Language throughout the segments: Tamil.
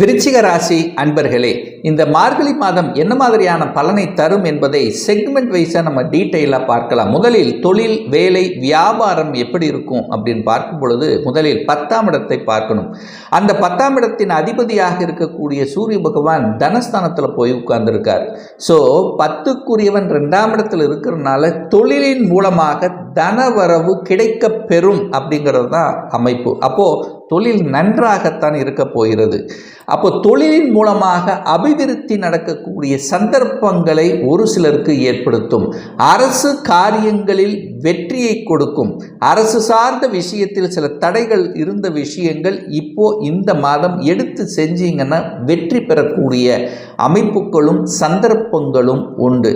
விருச்சிக ராசி அன்பர்களே இந்த மார்கழி மாதம் என்ன மாதிரியான பலனை தரும் என்பதை செக்மெண்ட் வைஸாக நம்ம டீட்டெயிலாக பார்க்கலாம். முதலில் தொழில் வேலை வியாபாரம் எப்படி இருக்கும் அப்படின்னு பார்க்கும் பொழுது முதலில் பத்தாம் இடத்தை பார்க்கணும். அந்த பத்தாம் இடத்தின் அதிபதியாக இருக்கக்கூடிய சூரிய பகவான் தனஸ்தானத்தில் போய் உட்கார்ந்துருக்கார். ஸோ பத்துக்குரியவன் ரெண்டாம் இடத்தில் இருக்கிறதுனால தொழிலின் மூலமாக தனவரவு கிடைக்க பெறும் அப்படிங்கிறது தான் அமைப்பு. அப்போது தொழில் நன்றாகத்தான் இருக்க போகிறது. அப்போ தொழிலின் மூலமாக அபிவிருத்தி நடக்கக்கூடிய சந்தர்ப்பங்களை ஒரு சிலருக்கு ஏற்படுத்தும். அரசு காரியங்களில் வெற்றியை கொடுக்கும். அரசு சார்ந்த விஷயத்தில் சில தடைகள் இருந்த விஷயங்கள் இப்போ இந்த மாதம் எடுத்து செஞ்சீங்கன்னா வெற்றி பெறக்கூடிய அமைப்புகளும் சந்தர்ப்பங்களும் உண்டு.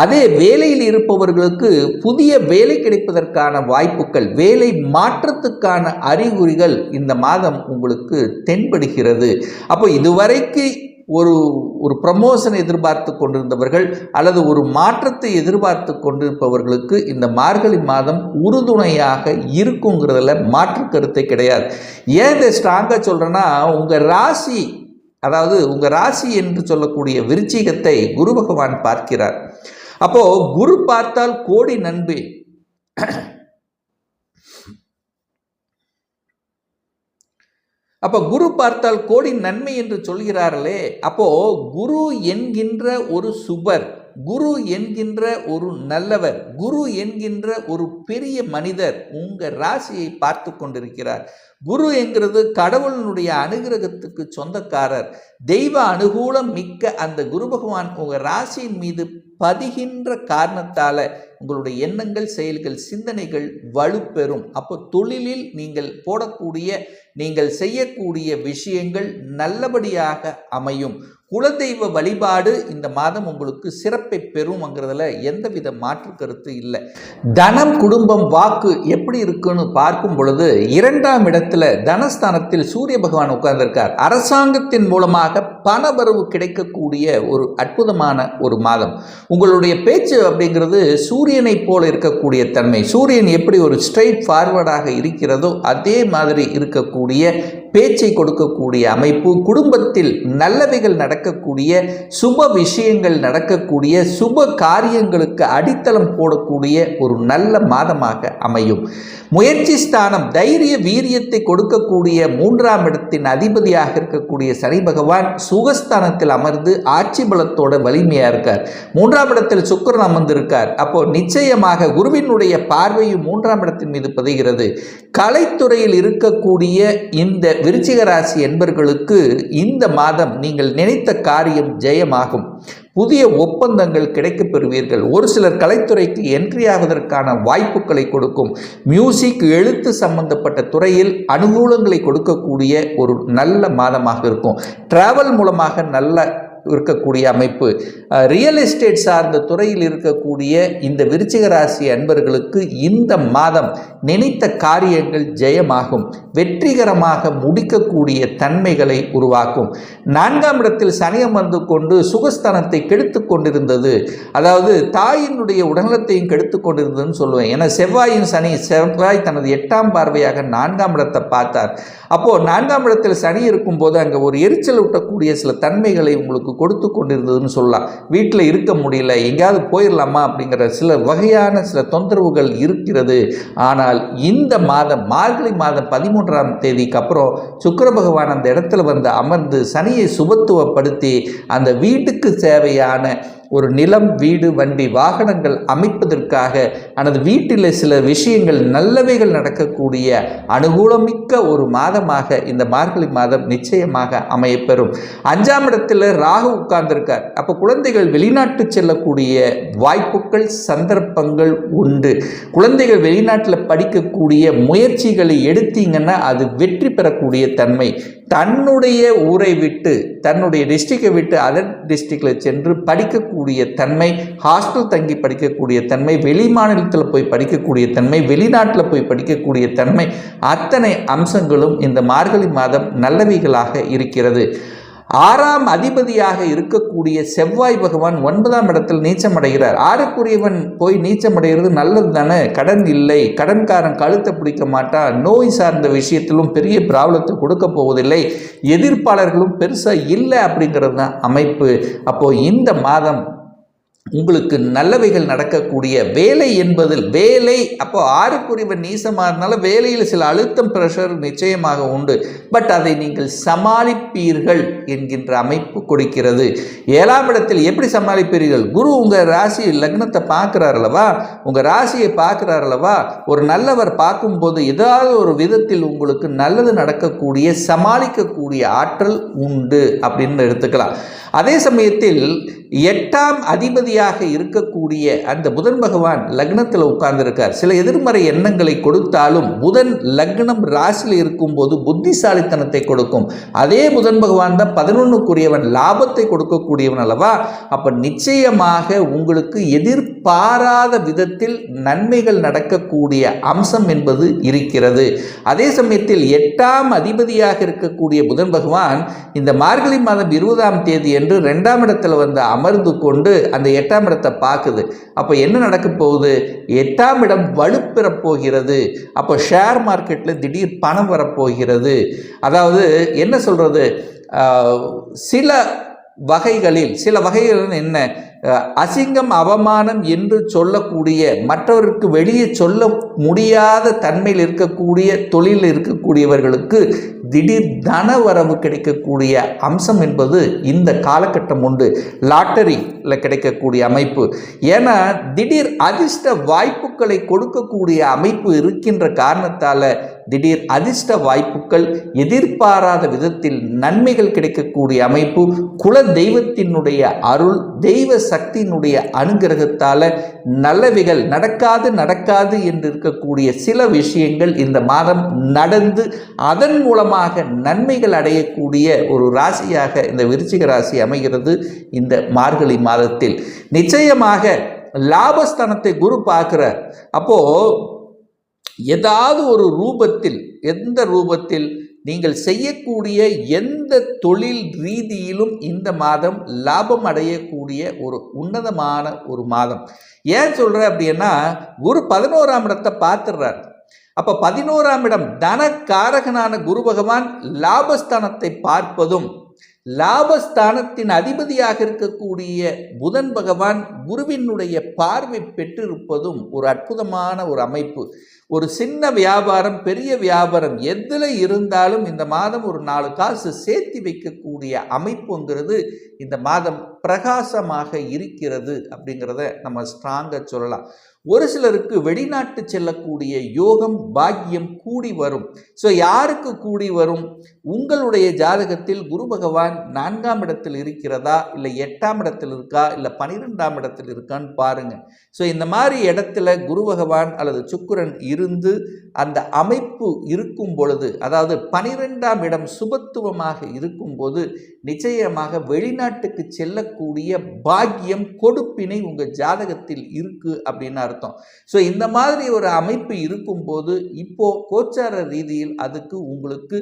அதே வேலையில் இருப்பவர்களுக்கு புதிய வேலை கிடைப்பதற்கான வாய்ப்புகள் வேலை மாற்றத்துக்கான அறிகுறிகள் இந்த மாதம் உங்களுக்கு தென்படுகிறது. அப்போ இதுவரைக்கு ஒரு ஒரு ப்ரமோஷன் எதிர்பார்த்து கொண்டிருந்தவர்கள் அல்லது ஒரு மாற்றத்தை எதிர்பார்த்து கொண்டிருப்பவர்களுக்கு இந்த மார்கழி மாதம் உறுதுணையாக இருக்குங்கிறதுல மாற்று கருத்தை கிடையாது. ஏன் இதை ஸ்ட்ராங்காக சொல்கிறேன்னா உங்கள் ராசி அதாவது உங்கள் ராசி என்று சொல்லக்கூடிய விருச்சிகத்தை குரு பகவான் பார்க்கிறார். அப்போ குரு பார்த்தால் கோடி நன்மை அப்போ குரு பார்த்தால் கோடி நன்மை என்று சொல்கிறார்களே அப்போ குரு என்கின்ற ஒரு சுபர் குரு என்கின்ற ஒரு நல்லவர் குரு என்கின்ற ஒரு பெரிய மனிதர் உங்கள் ராசியை பார்த்து கொண்டிருக்கிறார். குரு என்கிறது கடவுளினுடைய அனுகிரகத்துக்கு சொந்தக்காரர். தெய்வ அனுகூலம் மிக்க அந்த குரு பகவான் உங்கள் ராசியின் மீது பதிகின்ற காரணத்தால் உங்களுடைய எண்ணங்கள் செயல்கள் சிந்தனைகள் வலுப்பெறும். அப்போ தொழிலில் நீங்கள் போடக்கூடிய நீங்கள் செய்யக்கூடிய விஷயங்கள் நல்லபடியாக அமையும். குலதெய்வ வழிபாடு இந்த மாதம் உங்களுக்கு சிறப்பை பெறும்ங்கிறதுல எந்தவித மாற்று கருத்து இல்லை. தனம் குடும்பம் வாக்கு எப்படி இருக்குன்னு பார்க்கும் பொழுது இரண்டாம் இடத்துல தனஸ்தானத்தில் சூரிய பகவான் உட்கார்ந்திருக்கார். அரசாங்கத்தின் மூலமாக பணவரவு கிடைக்கக்கூடிய ஒரு அற்புதமான ஒரு மாதம். உங்களுடைய பேச்சு அப்படிங்கிறது சூரியனை போல இருக்கக்கூடிய தன்மை. சூரியன் எப்படி ஒரு ஸ்ட்ரைட் ஃபார்வர்டாக இருக்கிறதோ அதே மாதிரி இருக்கக்கூடிய பேச்சை கொடுக்கக்கூடிய அமைப்பு குடும்பத்தில் நல்லவைகள் நடக்கக்கூடிய சுப விஷயங்கள் நடக்கக்கூடிய சுப காரியங்களுக்கு அடித்தளம் போடக்கூடிய ஒரு நல்ல மாதமாக அமையும். முயற்சி ஸ்தானம் தைரிய வீரியத்தை கொடுக்கக்கூடிய மூன்றாம் இடத்தின் அதிபதியாக இருக்கக்கூடிய சனி பகவான் சுகஸ்தானத்தில் அமர்ந்து ஆட்சி பலத்தோட வலிமையாக இருக்கார். மூன்றாம் இடத்தில் சுக்கரன் அமர்ந்திருக்கார். அப்போ நிச்சயமாக குருவினுடைய பார்வையும் மூன்றாம் இடத்தின் மீது பதிகிறது. கலைத்துறையில் இருக்கக்கூடிய இந்த விருச்சிக ராசி என்பர்களுக்கு இந்த மாதம் நீங்கள் நினைத்த காரியம் ஜெயமாகும். புதிய ஒப்பந்தங்கள் கிடைக்கப் பெறுவீர்கள் ஒரு சிலர் கலைத்துறைக்கு என்ட்ரி ஆவதற்கான வாய்ப்புகளை கொடுக்கும். மியூசிக் எழுத்து சம்பந்தப்பட்ட துறையில் அனுகூலங்களை கொடுக்கக்கூடிய ஒரு நல்ல மாதமாக இருக்கும். டிராவல் மூலமாக நல்ல இருக்கக்கூடிய அமைப்பு. ரியல் எஸ்டேட் சார்ந்த துறையில் இருக்கக்கூடிய இந்த விருச்சிக ராசி அன்பர்களுக்கு இந்த மாதம் நினைத்த காரியங்கள் ஜெயமாகும். வெற்றிகரமாக முடிக்கக்கூடிய தன்மைகளை உருவாக்கும். நான்காம் இடத்தில் சனி அமர்ந்து கொண்டு சுகஸ்தானத்தை கெடுத்து கொண்டிருந்தது. அதாவது தாயினுடைய உடல்நலத்தையும் கெடுத்து கொண்டிருந்ததுன்னு சொல்லுவேன். ஏன்னா செவ்வாயின் சனி செவ்வாய் தனது எட்டாம் பார்வையாக நான்காம் இடத்தை பார்த்தார். அப்போது நான்காம் இடத்தில் சனி இருக்கும்போது அங்கே ஒரு எரிச்சல் ஊட்டக்கூடிய சில தன்மைகளை உங்களுக்கு கொடுத்து கொண்டிருந்ததுன்னு சொல்லலாம். வீட்டில் இருக்க முடியல எங்கேயாவது போயிடலாமா அப்படிங்கிற சில வகையான சில தொந்தரவுகள் இருக்கிறது. ஆனால் இந்த மாதம் மார்கழி மாதம் பதிமூன்றாம் தேதிக்கு அப்புறம் சுக்கர பகவான் அந்த இடத்துல வந்து அமர்ந்து சனியை சுபத்துவப்படுத்தி அந்த வீட்டுக்கு தேவையான ஒரு நிலம் வீடு வண்டி வாகனங்கள் அமைப்பதற்காக எனது வீட்டில் சில விஷயங்கள் நல்லவைகள் நடக்கக்கூடிய அனுகூலமிக்க ஒரு மாதமாக இந்த மார்கழி மாதம் நிச்சயமாக அமையப்பெறும். அஞ்சாம் இடத்தில் ராகு உட்கார்ந்திருக்கார். அப்போ குழந்தைகள் வெளிநாட்டு செல்லக்கூடிய வாய்ப்புகள் சந்தர்ப்பங்கள் உண்டு. குழந்தைகள் வெளிநாட்டில் படிக்கக்கூடிய முயற்சிகளை எடுத்தீங்கன்னா அது வெற்றி பெறக்கூடிய தன்மை தன்னுடைய ஊரை விட்டு தன்னுடைய டிஸ்ட்ரிக்டை விட்டு அதர் டிஸ்ட்ரிக்டில் சென்று படிக்கக்கூடிய தன்மை ஹாஸ்டல் தங்கி படிக்கக்கூடிய தன்மை வெளி மாநிலத்தில் போய் படிக்கக்கூடிய தன்மை வெளிநாட்டில் போய் படிக்கக்கூடிய தன்மை அத்தனை அம்சங்களும் இந்த மார்கழி மாதம் நல்லவைகளாக இருக்கிறது. ஆறாம் அதிபதியாக இருக்கக்கூடிய செவ்வாய் பகவான் ஒன்பதாம் இடத்தில் நீச்சம் அடைகிறார் ஆறுக்குரியவன் போய் நீச்சம் அடைகிறது நல்லது தானே? கடன் இல்லை. கடன்காரன் கழுத்தை பிடிக்க மாட்டான். நோய் சார்ந்த விஷயத்திலும் பெரிய ப்ராப்ளத்தை கொடுக்க போவதில்லை. எதிர்ப்பாளர்களும் பெருசாக இல்லை அப்படிங்கிறது தான் அமைப்பு. அப்போது இந்த மாதம் உங்களுக்கு நல்லவைகள் நடக்கக்கூடிய வேலை என்பதில் வேலை அப்போ ஆறுக்குறிவன் நீசமானால வேலையில் சில அழுத்தம் ப்ரெஷர் நிச்சயமாக உண்டு. பட் அதை நீங்கள் சமாளிப்பீர்கள் என்கின்ற அமைப்பு கொடுக்கிறது. ஏழாம் இடத்தில் எப்படி சமாளிப்பீர்கள்? குரு உங்கள் ராசி லக்னத்தை பார்க்குறார் அல்லவா? உங்கள் ராசியை பார்க்குறார் அல்லவா? ஒரு நல்லவர் பார்க்கும்போது ஏதாவது ஒரு விதத்தில் உங்களுக்கு நல்லது நடக்கக்கூடிய சமாளிக்கக்கூடிய ஆற்றல் உண்டு அப்படின்னு எடுத்துக்கலாம். அதே சமயத்தில் எட்டாம் அதிபதியாக இருக்கக்கூடிய அந்த புதன் பகவான் லக்னத்தில் உட்கார்ந்துருக்கார். சில எதிர்மறை எண்ணங்களை கொடுத்தாலும் புதன் லக்னம் ராசியில் இருக்கும்போது புத்திசாலித்தனத்தை கொடுக்கும். அதே புதன் பகவான் தான் பதினொன்றுக்குரியவன் லாபத்தை கொடுக்கக்கூடியவன் அல்லவா? அப்போ நிச்சயமாக உங்களுக்கு எதிர்பாராத விதத்தில் நன்மைகள் நடக்கக்கூடிய அம்சம் என்பது இருக்கிறது. அதே சமயத்தில் எட்டாம் அதிபதியாக இருக்கக்கூடிய புதன் பகவான் இந்த மார்கழி மாதம் இருபதாம் தேதி என்று ரெண்டாம் இடத்தில் வந்து அமர்ந்து கொண்டு அந்த எட்டாம் இடத்தை பார்க்குது. அப்போ என்ன நடக்க போகுது? எட்டாம் இடம் வலுப்பெறப் போகிறது. அப்போ ஷேர் மார்க்கெட்டில் திடீர் பணம் வரப்போகிறது அதாவது என்ன சொல்கிறது சில வகைகளில் சில வகைகள் என்ன? அசிங்கம் அவமானம் என்று சொல்லக்கூடிய மற்றவருக்கு வெளியே சொல்ல முடியாத தன்மையில் இருக்கக்கூடிய தொழிலில் இருக்கக்கூடியவர்களுக்கு திடீர் தன வரவு கிடைக்கக்கூடிய அம்சம் என்பது இந்த காலகட்டம் உண்டு. லாட்டரியில் கிடைக்கக்கூடிய அமைப்பு. ஏன்னா திடீர் அதிர்ஷ்ட வாய்ப்புகளை கொடுக்கக்கூடிய அமைப்பு இருக்கின்ற காரணத்தால் திடீர் அதிர்ஷ்ட வாய்ப்புகள் எதிர்பாராத விதத்தில் நன்மைகள் கிடைக்கக்கூடிய அமைப்பு குல தெய்வத்தினுடைய அருள் தெய்வ சக்தியினுடைய அனுகிரகத்தால் நல்லவைகள் நடக்காது நடக்காது என்று இருக்கக்கூடிய சில விஷயங்கள் இந்த மாதம் நடந்து அதன் மூலமாக நன்மைகள் அடையக்கூடிய ஒரு ராசியாக இந்த விருச்சிக ராசி அமைகிறது இந்த மார்கழி மாதத்தில். நிச்சயமாக லாபஸ்தானத்தை குரு பார்க்குற அப்போது ஏதாவது ஒரு ரூபத்தில் எந்த ரூபத்தில் நீங்கள் செய்யக்கூடிய எந்த தொழில் ரீதியிலும் இந்த மாதம் லாபம் அடையக்கூடிய ஒரு உன்னதமான ஒரு மாதம். ஏன் சொல்கிறேன் அப்படின்னா குரு பதினோராம் இடத்தை பார்த்துடுறார். அப்போ பதினோராம் இடம் தனக்காரகனான குரு பகவான் லாபஸ்தானத்தை பார்ப்பதும் லாபஸ்தானத்தின் அதிபதியாக இருக்கக்கூடிய புதன் பகவான் குருவினுடைய பார்வை பெற்றிருப்பதும் ஒரு அற்புதமான ஒரு அமைப்பு. ஒரு சின்ன வியாபாரம் பெரிய வியாபாரம் எதில் இருந்தாலும் இந்த மாதம் ஒரு நாலு காசு சேர்த்து வைக்கக்கூடிய அமைப்புங்கிறது இந்த மாதம் பிரகாசமாக இருக்கிறது அப்படிங்கிறத நம்ம ஸ்ட்ராங்காக சொல்லலாம். ஒரு சிலருக்கு வெளிநாட்டு செல்லக்கூடிய யோகம் பாக்கியம் கூடி வரும். ஸோ யாருக்கு கூடி வரும்? உங்களுடைய ஜாதகத்தில் குரு பகவான் நான்காம் இடத்தில் இருக்கிறதா? இல்லை எட்டாம் இடத்தில் இருக்கா? இல்லை பனிரெண்டாம் இடத்தில் இருக்கான்னு பாருங்கள் ஸோ இந்த மாதிரி இடத்துல குரு பகவான் அல்லது சுக்குரன் இருந்து அந்த அமைப்பு இருக்கும் பொழுது அதாவது பனிரெண்டாம் இடம் சுபத்துவமாக இருக்கும்போது நிச்சயமாக வெளிநாட்டுக்கு செல்லக்கூடிய பாக்கியம் கொடுப்பினை உங்கள் ஜாதகத்தில் இருக்குது அப்படின்னு அர்த்தம். ஸோ இந்த மாதிரி ஒரு அமைப்பு இருக்கும்போது இப்போ கோச்சார ரீதியில் அதுக்கு உங்களுக்கு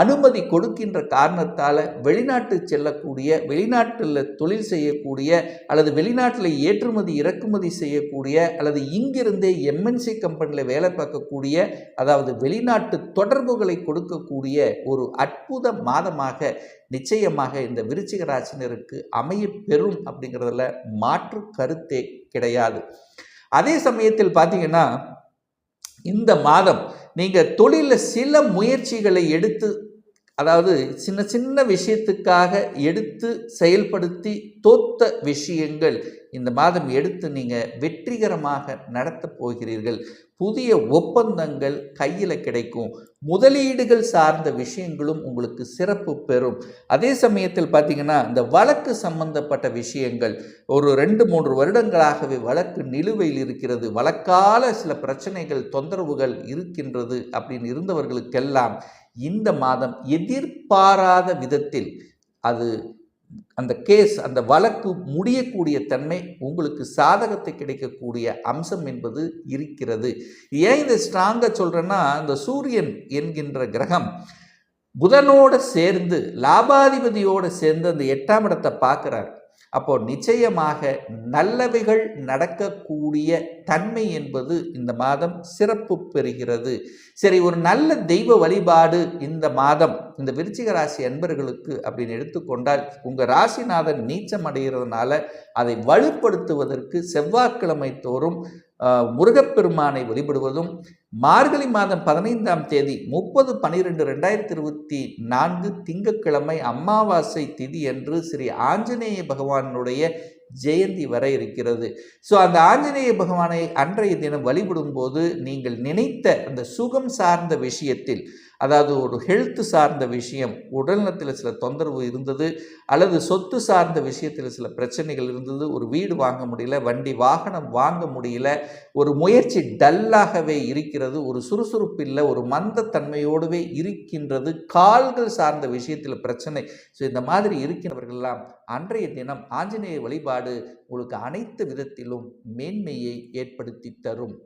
அனுமதி கொடுக்கின்ற காரணத்தால் வெளிநாட்டு செல்லக்கூடிய வெளிநாட்டில் தொழில் செய்யக்கூடிய அல்லது வெளிநாட்டில் ஏற்றுமதி இறக்குமதி செய்யக்கூடிய அல்லது இங்கிருந்தே எம்என்சி கம்பெனியில் வேலை பார்க்கக்கூடிய அதாவது வெளிநாட்டு தொடர்புகளை கொடுக்கக்கூடிய ஒரு அற்புத மாதமாக நிச்சயமாக இந்த விருச்சிக ராசினருக்கு அமைய பெறும் அப்படிங்கிறதுல மாற்று கருத்தே கிடையாது. அதே சமயத்தில் பார்த்தீங்கன்னா இந்த மாதம் நீங்கள் தொழிலில் சில முயற்சிகளை எடுத்து அதாவது சின்ன சின்ன விஷயத்துக்காக எடுத்து செயல்படுத்தி தோத்த விஷயங்கள் இந்த மாதம் எடுத்து நீங்கள் வெற்றிகரமாக நடத்தப் போகிறீர்கள். புதிய ஒப்பந்தங்கள் கையில் கிடைக்கும். முதலீடுகள் சார்ந்த விஷயங்களும் உங்களுக்கு சிறப்பு பெறும். அதே சமயத்தில் பார்த்தீங்கன்னா இந்த வழக்கு சம்பந்தப்பட்ட விஷயங்கள் ஒரு ரெண்டு மூன்று வருடங்களாகவே வழக்கு நிலுவையில் இருக்கிறது. வழக்கால சில பிரச்சனைகள் தொந்தரவுகள் இருக்கின்றது அப்படின்னு இருந்தவர்களுக்கெல்லாம் இந்த மாதம் எதிர்பாராத விதத்தில் அது அந்த கேஸ் அந்த வழக்கு முடியக்கூடிய தன்மை உங்களுக்கு சாதகத்தை கிடைக்கக்கூடிய அம்சம் என்பது இருக்கிறது. ஏன் இதை ஸ்ட்ராங்காக சொல்கிறேன்னா இந்த சூரியன் என்கின்ற கிரகம் புதனோட சேர்ந்து லாபாதிபதியோடு சேர்ந்து அந்த எட்டாம் இடத்தை பார்க்குறார். அப்போ நிச்சயமாக நல்லவைகள் நடக்கக்கூடிய தன்மை என்பது இந்த மாதம் சிறப்பு பெறுகிறது. சரி ஒரு நல்ல தெய்வ வழிபாடு இந்த மாதம் இந்த விருச்சிக ராசி அன்பர்களுக்கு அப்படின்னு எடுத்துக்கொண்டால் உங்கள் ராசிநாதன் நீச்சம் அடைகிறதுனால அதை வலுப்படுத்துவதற்கு செவ்வாய்க்கிழமை தோறும் முருகப்பெருமானை வழிபடுவதும் மார்கழி மாதம் பதினைந்தாம் தேதி முப்பது பன்னிரெண்டு ரெண்டாயிரத்தி இருபத்தி நான்கு திங்கட்கிழமை அமாவாசை திதி என்று ஸ்ரீ ஆஞ்சநேய பகவானுடைய ஜெயந்தி வர இருக்கிறது. ஸோ அந்த ஆஞ்சநேய பகவானை அன்றைய தினம் வழிபடும் போது நீங்கள் நினைத்த அந்த சுகம் சார்ந்த விஷயத்தில் அதாவது ஒரு ஹெல்த் சார்ந்த விஷயம் உடல்நலத்தில் சில தொந்தரவு இருந்தது அல்லது சொத்து சார்ந்த விஷயத்தில் சில பிரச்சனைகள் இருந்தது ஒரு வீடு வாங்க முடியல வண்டி வாகனம் வாங்க முடியல ஒரு முயற்சி டல்லாகவே இருக்கிறது ஒரு சுறுசுறுப்பு இல்லை ஒரு மந்தத்தன்மையோடவே இருக்கின்றது கால்கள் சார்ந்த விஷயத்தில் பிரச்சனை. ஸோ இந்த மாதிரி இருக்கிறவர்களெல்லாம் அன்றைய தினம் ஆஞ்சநேய வழிபாடு உங்களுக்கு அனைத்து விதத்திலும் மேன்மையை ஏற்படுத்தி தரும்.